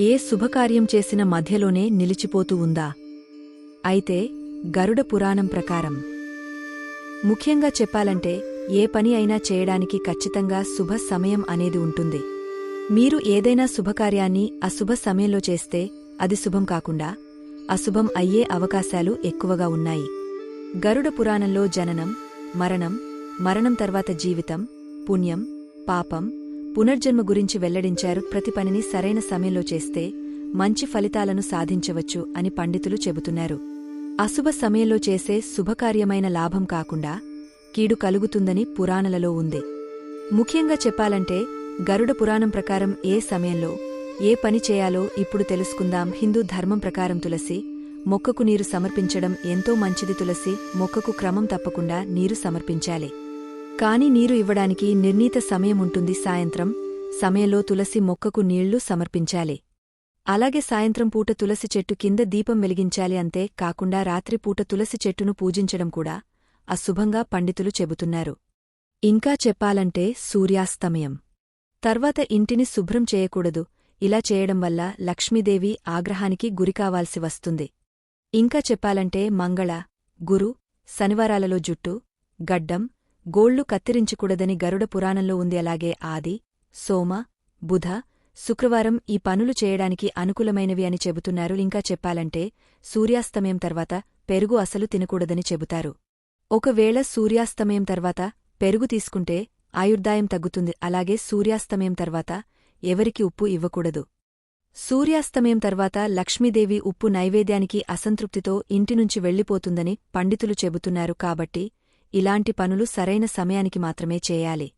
ఏ శుభకార్యం చేసిన మధ్యలోనే నిలిచిపోతూ ఉందా? అయితే గరుడ పురాణం ప్రకారం. ముఖ్యంగా చెప్పాలంటే ఏ పని అయినా చేయడానికి ఖచ్చితంగా శుభ సమయం అనేది ఉంటుంది. మీరు ఏదైనా శుభకార్యాన్ని అశుభ సమయంలో చేస్తే అది శుభం కాకుండా అశుభం అయ్యే అవకాశాలు ఎక్కువగా ఉన్నాయి. గరుడ పురాణంలో జననం మరణం మరణం తర్వాత జీవితం పుణ్యం పాపం పునర్జన్మ గురించి వెల్లడించారు ప్రతి పనిని సరైన సమయంలో చేస్తే మంచి ఫలితాలను సాధించవచ్చు అని పండితులు చెబుతున్నారు. అశుభ సమయంలో చేసే శుభకార్యమైన లాభం కాకుండా కీడు కలుగుతుందని పురాణలలో ఉంది. ముఖ్యంగా చెప్పాలంటే గరుడ పురాణం ప్రకారం ఏ సమయంలో ఏ పని చేయాలో ఇప్పుడు తెలుసుకుందాం. హిందూ ధర్మం ప్రకారం తులసి మొక్కకు నీరు సమర్పించడం ఎంతో మంచిది. తులసి మొక్కకు క్రమం తప్పకుండా నీరు సమర్పించాలి. కాని నీరు ఇవ్వడానికి నిర్ణీత సమయముంటుంది సాయంత్రం. సమయంలో తులసి మొక్కకు నీళ్ళు సమర్పించాలి. అలాగే సాయంత్రం పూట తులసి చెట్టు కింద దీపం వెలిగించాలి అంతే కాకుండా రాత్రిపూట తులసి చెట్టును పూజించడం కూడా అశుభంగా పండితులు చెబుతున్నారు. ఇంకా చెప్పాలంటే సూర్యాస్తమయం. తర్వాత ఇంటిని శుభ్రం చేయకూడదు. ఇలా చేయడం వల్ల లక్ష్మీదేవి ఆగ్రహానికి గురికావాల్సి వస్తుంది. ఇంకా చెప్పాలంటే మంగళ గురు శనివారాలలో జుట్టు గడ్డం గోళ్ళు కత్తిరించకూడదని గరుడ పురాణంలో ఉంది అలాగే ఆది సోమ బుధ శుక్రవారం ఈ పనులు చేయడానికి అనుకూలమైనవి అని చెబుతున్నారు. ఇంకా చెప్పాలంటే సూర్యాస్తమయం తర్వాత పెరుగు అసలు తినకూడదని చెబుతారు. ఒకవేళ సూర్యాస్తమయం తర్వాత పెరుగు తీసుకుంటే ఆయుర్దాయం తగ్గుతుంది. అలాగే సూర్యాస్తమయం తర్వాత ఎవరికి ఉప్పు ఇవ్వకూడదు. సూర్యాస్తమయం తర్వాత లక్ష్మీదేవి ఉప్పు నైవేద్యానికి అసంతృప్తితో ఇంటినుంచి వెళ్ళిపోతుందని పండితులు చెబుతున్నారు. కాబట్టి ఇలాంటి పనులు సరైన సమయానికి మాత్రమే చేయాలి.